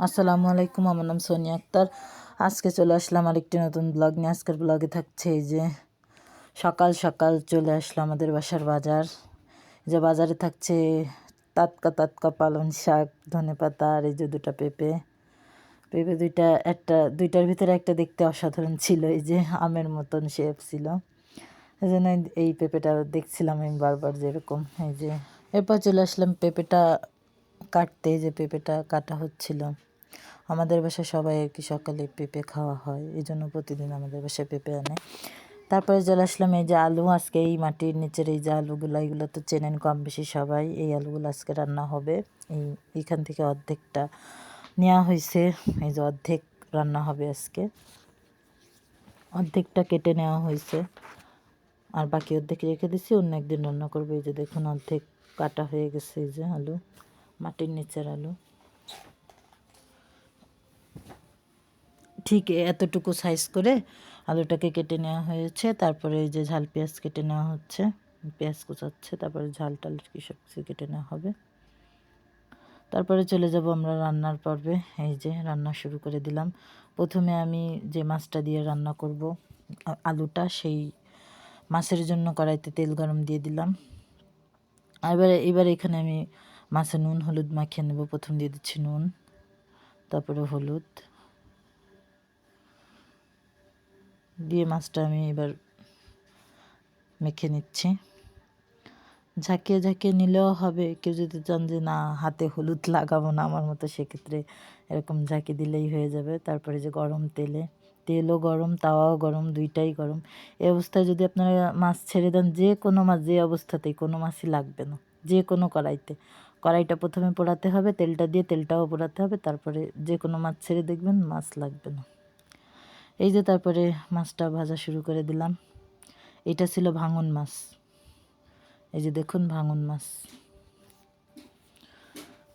আসসালামু আলাইকুম, আমার নাম সোনিয়া আক্তার। আজকে চলে আসলাম আরেকটি নতুন ব্লগ নিয়ে। আজকের ব্লগে থাকছে এই যে সকাল সকাল চলে আসলো আমাদের বাসার বাজার। যে বাজারে থাকছে তাতকা তাতকা পালং শাক, ধনে পাতা, আর এই যে দুটা পেঁপে। পেঁপে দুইটা, একটা, দুইটার ভিতরে একটা দেখতে অসাধারণ ছিল, এই যে আমের মতন শেপ ছিল। এই জন্য এই পেঁপেটা দেখছিলাম আমি বারবার যেরকম, এই যে। এরপর চলে আসলাম পেঁপেটা কাটতে যে পেঁপেটা কাটা হচ্ছিল। আমাদের বাসায় সবাই আর কি সকালে পেঁপে খাওয়া হয় এই জন্য প্রতিদিন আমাদের বাসায় পেঁপে আনে। তারপরে চলে আসলাম এই যে আলু, আজকে এই মাটির নিচের এই যে আলুগুলো, এগুলো তো চেনেন কম বেশি সবাই, এই আলুগুলো আজকে রান্না হবে। এই, এইখান থেকে অর্ধেকটা নেওয়া হয়েছে, এই যে অর্ধেক রান্না হবে আজকে। অর্ধেকটা কেটে নেওয়া হয়েছে, আর বাকি অর্ধেক রেখে দিছি, অন্য একদিন রান্না করব। এই যে দেখুন অর্ধেক কাটা হয়ে গেছে এই যে আলু, মাটির নিচের আলু। ঠিক এতটুকু সাইজ করে আলুটাকে কেটে নেওয়া হয়েছে। তারপরে এই যে ঝাল পেঁয়াজ কেটে নেওয়া হচ্ছে, পেঁয়াজ কুচাচ্ছে, তারপরে ঝাল টাল কি সব কিছু কেটে নেওয়া হবে। তারপরে চলে যাব আমরা রান্নার পর্বে। এই যে রান্না শুরু করে দিলাম। প্রথমে আমি যে মাছটা দিয়ে রান্না করব আলুটা সেই মাছের জন্য কড়াইতে তেল গরম দিয়ে দিলাম। এবারে, এবার এখানে আমি মাছে নুন, হলুদ মাখিয়ে নেব। প্রথম দিয়ে দিচ্ছি নুন, তারপরে হলুদ। দিয়ে মাছটা আমি এবার মেখে নিচ্ছি। ঝাঁকিয়ে ঝাঁকিয়ে নিলেও হবে। কেউ যদি চান যে, না, হাতে হলুদ লাগাবো না আমার মতো, সেক্ষেত্রে এরকম ঝাঁকি দিলেই হয়ে যাবে। তারপরে যে গরম তেলে, তেলও গরম, তাওয়াও গরম, দুইটাই গরম। এই অবস্থায় যদি আপনারা মাছ ছেড়ে দেন, যে কোনো মাছ, যে অবস্থাতেই কোনো মাছই লাগবে না। যে কোনো কড়াইতে। কড়াইটা প্রথমে পোড়াতে হবে, তেলটা দিয়ে তেলটাও পোড়াতে হবে। তারপরে যে কোনো মাছ ছেড়ে দেখবেন মাছ লাগবে না। এই যে তারপরে মাছটা ভাজা শুরু করে দিলাম। এটা ছিল ভাঙন মাছ। এই যে দেখুন ভাঙন মাছ।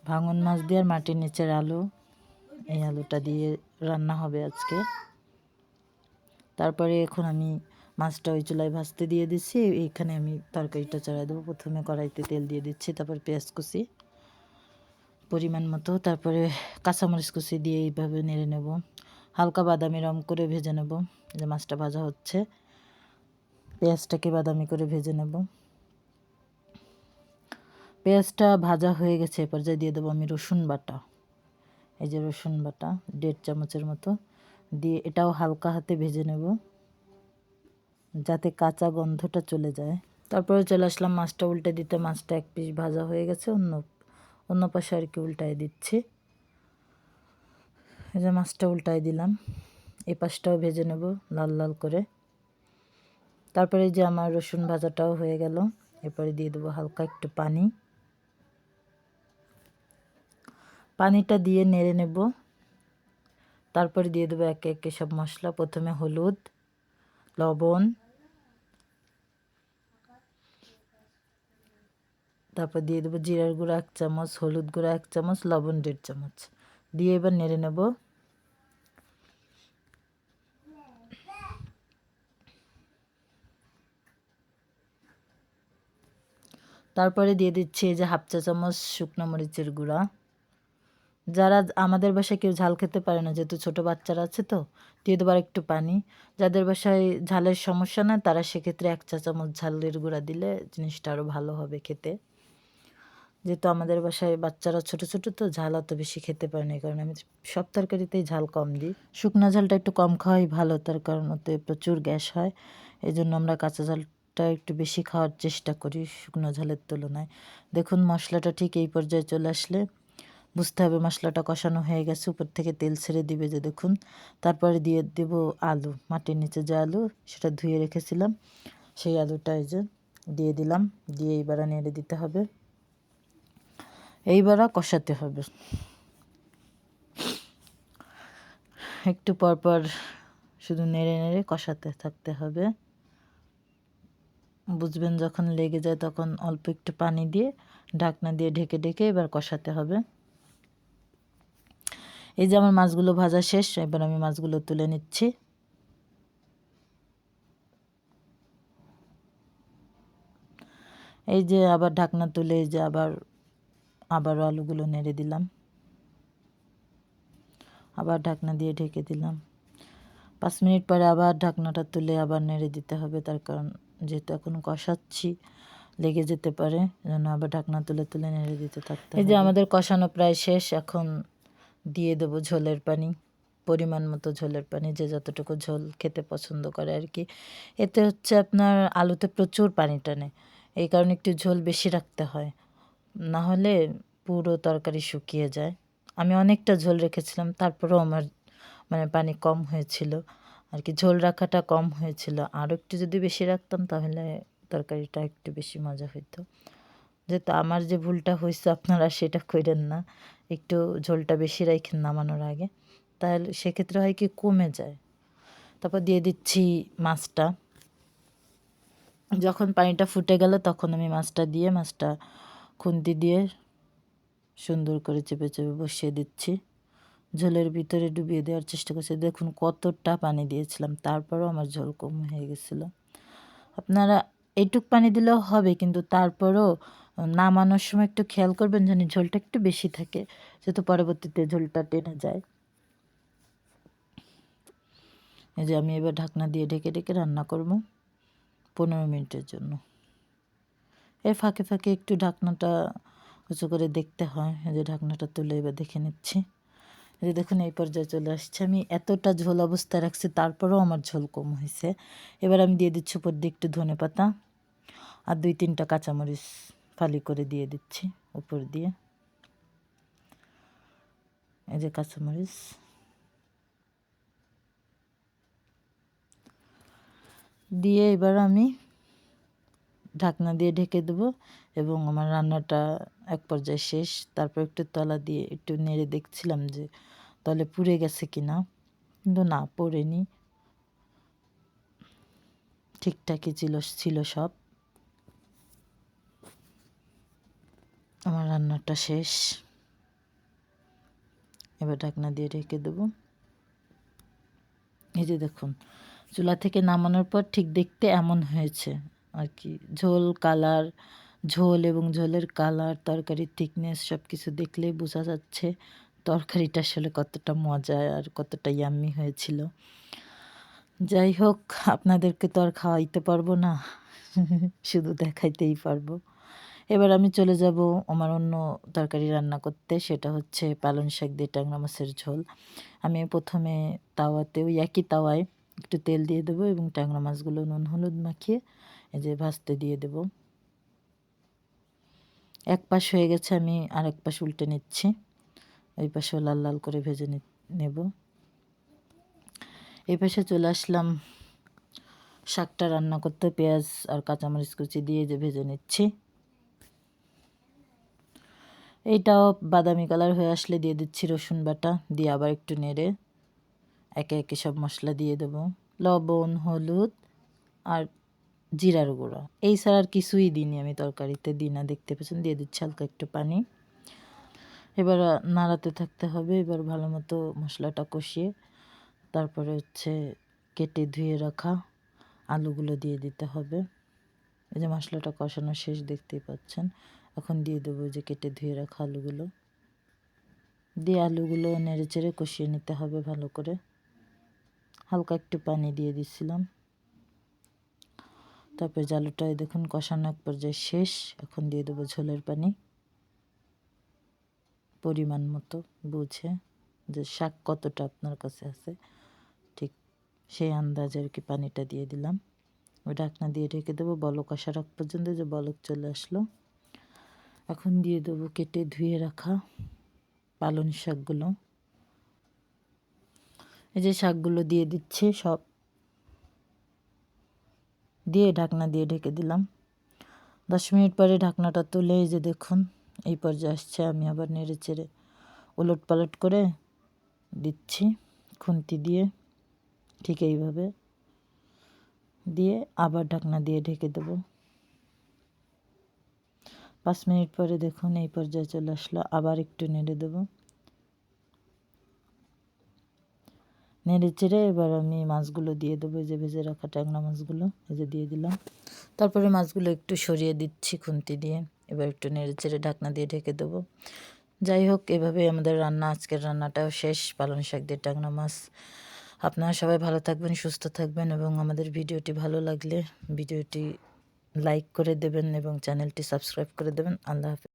ভাঙন মাছ দিয়ে আর মাটির নিচের আলু, এই আলুটা দিয়ে রান্না হবে আজকে। তারপরে এখন আমি মাছটা ওই চুলায় ভাজতে দিয়ে দিচ্ছি। এইখানে আমি তরকারিটা চড়াই দেবো। প্রথমে কড়াইতে তেল দিয়ে দিচ্ছি, তারপর পেঁয়াজ কুচি পরিমাণ মতো। তারপরে কাঁচামরিচ কুচি দিয়ে এইভাবে নেড়ে নেব। হালকা বাদামি রং করে ভেজে নেব। যে মাছটা ভাজা হচ্ছে। পেঁয়াজটাকে বাদামি করে ভেজে নেব। পেঁয়াজটা ভাজা হয়ে গেছে, এ পর্যায়ে দিয়ে দেবো আমি রসুন বাটা। এই যে রসুন বাটা, দেড় চামচের মতো। দিয়ে এটাও হালকা হাতে ভেজে নেব, যাতে কাঁচা গন্ধটা চলে যায়। তারপরে চলে আসলাম মাছটা উল্টে দিতে। মাছটা এক পিস ভাজা হয়ে গেছে, অন্য অন্য পাশে আর কি উল্টায় দিচ্ছি। এই যে মাছটা উল্টাই দিলাম। এই পাশটাও ভেজে নেব লাল লাল করে। তারপরে যে আমার রসুন ভাজাটাও হয়ে গেল। এরপরে দিয়ে দেবো হালকা একটু পানি। পানিটা দিয়ে নেড়ে নেব। তারপরে দিয়ে দেবো একে একে সব মশলা। প্রথমে হলুদ, লবণ, তারপর দিয়ে দেবো জিরার গুঁড়ো এক চামচ, হলুদ গুঁড়া এক চামচ, লবণ দেড় চামচ। দিয়ে এবার নেড়ে নেব। তারপরে দিয়ে দিচ্ছি এই যে হাফ চা চামচ শুকনো মরিচের গুঁড়া। যারা আমাদের বাসায় কেউ ঝাল খেতে পারে না, যেহেতু ছোটো বাচ্চারা আছে তো, দিয়ে দেবার একটু পানি। যাদের বাসায় ঝালের সমস্যা না তারা সেক্ষেত্রে এক চা চামচ ঝালের গুঁড়া দিলে জিনিসটা আরও ভালো হবে খেতে। যেহেতু আমাদের বাসায় বাচ্চারা ছোট ছোট তো ঝাল অত বেশি খেতে পারে না কারণে আমি সব তরকারিতেই ঝাল কম দিই। শুকনো ঝালটা একটু কম খাওয়াই ভালো, তার কারণ ওতে প্রচুর গ্যাস হয়। এই জন্য আমরা কাঁচা ঝালটা একটু বেশি খাওয়ার চেষ্টা করি শুকনো ঝালের তুলনায়। দেখুন, মশলাটা ঠিক এই পর্যায়ে চলে আসলে। বুঝতে হবে মশলাটা কষানো হয়ে গেছে, উপর থেকে তেল ছেড়ে দিবে যে দেখুন। তারপরে দিয়ে দেব আলু, মাটির নিচে যে আলু, সেটা ধুয়ে রেখেছিলাম। সেই আলুটা এই যে দিয়ে দিলাম, দিয়ে এইবার নেড়ে দিতে হবে। এইবার কষাতে হবে। একটু পরপর শুধু নেড়ে নেড়ে কষাতে থাকতে হবে। বুঝবেন যখন লেগে যায় তখন অল্প একটু পানি দিয়ে ঢাকনা দিয়ে ঢেকে ঢেকে এবার কষাতে হবে। এই যে আমার মাছগুলো ভাজা শেষ, এবার আমি মাছগুলো তুলে নিচ্ছি। এই যে আবার ঢাকনা তুলে, এই যে আবার আবারও আলুগুলো নেড়ে দিলাম। আবার ঢাকনা দিয়ে ঢেকে দিলাম। পাঁচ মিনিট পরে আবার ঢাকনাটা তুলে আবার নেড়ে দিতে হবে তার কারণ যেহেতু এখন কষাচ্ছি লেগে যেতে পারে জন্য আবার ঢাকনা তুলে তুলে নেড়ে দিতে থাকতে এই যে আমাদের কষানো প্রায় শেষ এখন দিয়ে দেবো ঝোলের পানি পরিমাণ মতো ঝোলের পানি যে যতটুকু ঝোল খেতে পছন্দ করে আর কি। এতে হচ্ছে আপনার আলুতে প্রচুর পানি টানে এই কারণে একটু ঝোল বেশি রাখতে হয়। না হলে পুরো তরকারি শুকিয়ে যায়। আমি অনেকটা ঝোল রেখেছিলাম, তারপরেও আমার মানে পানি কম হয়েছিল। আর কি, ঝোল রাখাটা কম হয়েছিল। আর একটু যদি বেশি রাখতাম, তাহলে তরকারিটা একটু বেশি মজা হইতো। যেহেতু আমার যে ভুলটা হয়েছে আপনারা সেটা করেন না। একটু ঝোলটা বেশি রাখেন নামানোর আগে। তাহলে সেক্ষেত্রে হয় কি, কমে যায়। তারপর দিয়ে দিচ্ছি মাছটা। যখন পানিটা ফুটে গেল, তখন আমি মাছটা দিয়ে, মাছটা খুন্তি দিয়ে সুন্দর করে চেপে চেপে বসিয়ে দিচ্ছি। ঝোলের ভিতরে ডুবিয়ে দেওয়ার চেষ্টা করছি। দেখুন কতটা পানি দিয়েছিলাম, তারপরও আমার ঝোল কম হয়ে গেছিল। আপনারা এইটুক পানি দিলেও হবে, কিন্তু তারপরও নামানোর সময় একটু খেয়াল করবেন যেন ঝোলটা একটু বেশি থাকে, যেহেতু পরবর্তীতে ঝোলটা টেনে যায়। এই যে আমি এবার ঢাকনা দিয়ে ঢেকে ঢেকে রান্না করব পনেরো মিনিটের জন্য। এর ফাঁকে ফাঁকে একটু ঢাকনাটা উঁচু করে দেখতে হয়। যে ঢাকনাটা তুলে এবার দেখে নিচ্ছি। যে দেখুন, এই পর্যায়ে চলে আসছে। আমি এতটা ঝোল অবস্থায় রাখছি, তারপরেও আমার ঝোল কম হয়েছে। এবার আমি দিয়ে দিচ্ছি উপর দিয়ে একটু ধনে পাতা আর দুই তিনটা কাঁচামরিচ ফালি করে দিয়ে দিচ্ছি উপর দিয়ে। এই যে কাঁচামরিচ। দিয়ে এবার আমি ঢাকনা দিয়ে ঢেকে দেবো এবং আমার রান্নাটা এক পর্যায়ে শেষ। তারপর একটু তলা দিয়ে একটু নেড়ে দেখছিলাম যে তলে পুড়ে গেছে কি না কিন্তু না, পড়েনি। ঠিকঠাকই ছিল ছিল সব। আমার রান্নাটা শেষ। এবার ঢাকনা দিয়ে ঢেকে দেবো। এই যে দেখুন, চুলা থেকে নামানোর পর ঠিক দেখতে এমন হয়েছে। আর কি, ঝোল, কালার, ঝোল এবং ঝোলের কালার, তরকারির থিকনেস সব কিছু দেখলেই বোঝা যাচ্ছে তরকারিটা আসলে কতটা মজা আর কতটা ইয়াম্মি হয়েছিল। যাই হোক, আপনাদেরকে তো আর খাওয়াইতে পারব না, শুধু দেখাইতেই পারব। এবার আমি চলে যাব আমার অন্য তরকারি রান্না করতে, সেটা হচ্ছে পালং শাক দিয়ে ট্যাংরা মাছের ঝোল। আমি প্রথমে তাওয়াতে, ওই একই তাওয়ায় একটু তেল দিয়ে দেবো এবং ট্যাংরা মাছগুলো নুন, হলুদ মাখিয়ে এই যে ভাজতে দিয়ে দেব। এক পাশ হয়ে গেছে, আমি আর এক পাশ উল্টে নিচ্ছি। ওই পাশেও লাল লাল করে ভেজে নেব। এই পাশে চলে আসলাম। শাকটা রান্না করতে, পেঁয়াজ আর কাঁচামরিচ কুচি দিয়ে যে ভেজে নিচ্ছি। এইটাও বাদামি কালার হয়ে আসলে দিয়ে দিচ্ছি রসুন বাটা, দিয়ে আবার একটু নেড়ে, একে একে সব মশলা দিয়ে দেবো। লবণ, হলুদ আর জিরার গুঁড়ো। এই ছাড়া আর কিছুই দিইনি আমি তরকারিতে। দিই না, দেখতে পেছন দিয়ে দিচ্ছি হালকা একটু পানি। এবার নাড়াতে থাকতে হবে। এবার ভালো মতো মশলাটা কষিয়ে, তারপরে হচ্ছে কেটে ধুয়ে রাখা আলুগুলো দিয়ে দিতে হবে। এই যে মশলাটা কষানো শেষ, দেখতেই পাচ্ছেন। এখন দিয়ে দেবো যে কেটে ধুয়ে রাখা আলুগুলো। দিয়ে আলুগুলো নেড়ে চেড়ে কষিয়ে নিতে হবে ভালো করে। হালকা একটু পানি দিয়ে দিচ্ছিলাম তারপরে জালুটায় দেখুন কষানো এক পর্যায়ে শেষ। এখন দিয়ে দেবো ঝোলের পানি। পরিমাণ মতো বুঝে যে শাক কতটা আপনার কাছে আছে। ঠিক সেই আন্দাজে আর কি পানিটা দিয়ে দিলাম। ওই ঢাকনা দিয়ে ঢেকে দেবো। বলক আসার আগ পর্যন্ত যে বলক চলে আসলো। এখন দিয়ে দেবো কেটে ধুয়ে রাখা পালন শাকগুলো। এই যে শাকগুলো দিয়ে দিচ্ছে, সব দিয়ে ঢাকনা দিয়ে ঢেকে দিলাম। দশ মিনিট পরে ঢাকনাটা তুলে এই যে দেখুন, এই পর্যায়ে আসছে। আমি আবার নেড়ে চেড়ে উলট পালট করে দিচ্ছি খুন্তি দিয়ে, ঠিক এইভাবে দিয়ে আবার ঢাকনা দিয়ে ঢেকে দেব। পাঁচ মিনিট পরে দেখুন এই পর্যায়ে চলে আসলো। আবার একটু নেড়ে দেবো। নেড়ে চেড়ে এবার আমি মাছগুলো দিয়ে দেবো যে ভেজে রাখা ট্যাংরা মাছগুলো ভেজে দিয়ে দিলাম। তারপরে মাছগুলো একটু সরিয়ে দিচ্ছি খুন্তি দিয়ে, এবার একটু নেড়ে চেড়ে ঢাকনা দিয়ে ঢেকে দেবো। যাই হোক, এভাবে আমাদের রান্না, আজকের রান্নাটাও শেষ। পালং শাক দিয়ে টাংনা মাছ। আপনারা সবাই ভালো থাকবেন, সুস্থ থাকবেন এবং আমাদের ভিডিওটি ভালো লাগলে ভিডিওটি লাইক করে দেবেন এবং চ্যানেলটি সাবস্ক্রাইব করে দেবেন। আল্লাহ হাফেজ।